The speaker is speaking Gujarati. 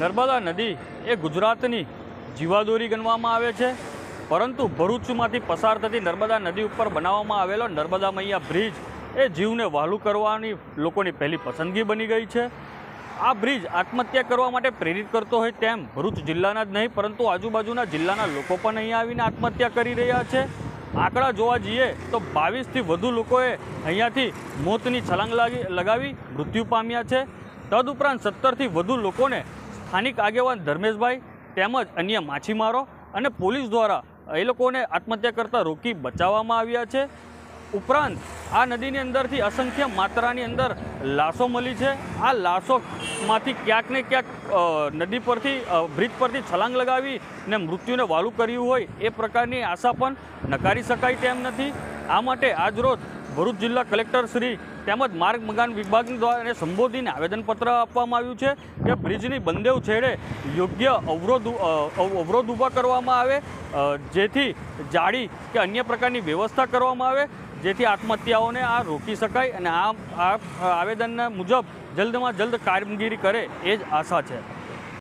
નર્મદા નદી એ ગુજરાતની જીવાદોરી ગણવામાં આવે છે. પરંતુ ભરૂચમાંથી પસાર થતી નર્મદા નદી ઉપર બનાવવામાં આવેલો નર્મદા મૈયા બ્રિજ એ જીવને વહાલું કરવાની લોકોની પહેલી પસંદગી બની ગઈ છે. આ બ્રિજ આત્મહત્યા કરવા માટે પ્રેરિત કરતો હોય તેમ ભરૂચ જિલ્લાના જ નહીં, પરંતુ આજુબાજુના જિલ્લાના લોકો પણ અહીંયા આવીને આત્મહત્યા કરી રહ્યા છે. આંકડા જોવા જઈએ તો બાવીસથી વધુ લોકોએ અહીંયાથી મોતની છલાંગ લાગી લગાવી મૃત્યુ પામ્યા છે. તદુપરાંત સત્તરથી વધુ લોકોને સ્થાનિક આગેવાન ધર્મેશભાઈ તેમજ અન્ય માછીમારો અને પોલીસ દ્વારા એ લોકોને આત્મહત્યા કરતાં રોકી બચાવવામાં આવ્યા છે. ઉપરાંત આ નદીની અંદરથી અસંખ્ય માત્રાની અંદર લાશો મળી છે. આ લાશોમાંથી ક્યાંક ને ક્યાંક નદી પરથી બ્રિજ પરથી છલાંગ લગાવી ને મૃત્યુને વાલું કર્યું હોય એ પ્રકારની આશા પણ નકારી શકાય તેમ નથી. આ માટે આજરોજ ભરૂચ જિલ્લા કલેક્ટર શ્રી તેમજ માર્ગ મકાન વિભાગ દ્વારા સંબોધીને આવેદનપત્ર આપવામાં આવ્યું છે કે બ્રિજની બંદેવ છેડે યોગ્ય અવરોધ અવ- અવરોધ ઊભા કરવામાં આવે જેથી જાળી કે અન્ય પ્રકારની વ્યવસ્થા કરવામાં આવે, જેથી આત્મહત્યાઓને આ રોકી શકાય અને આ આવેદનના મુજબ જલ્દમાં જલ્દ કામગીરી કરે એ જ આશા છે.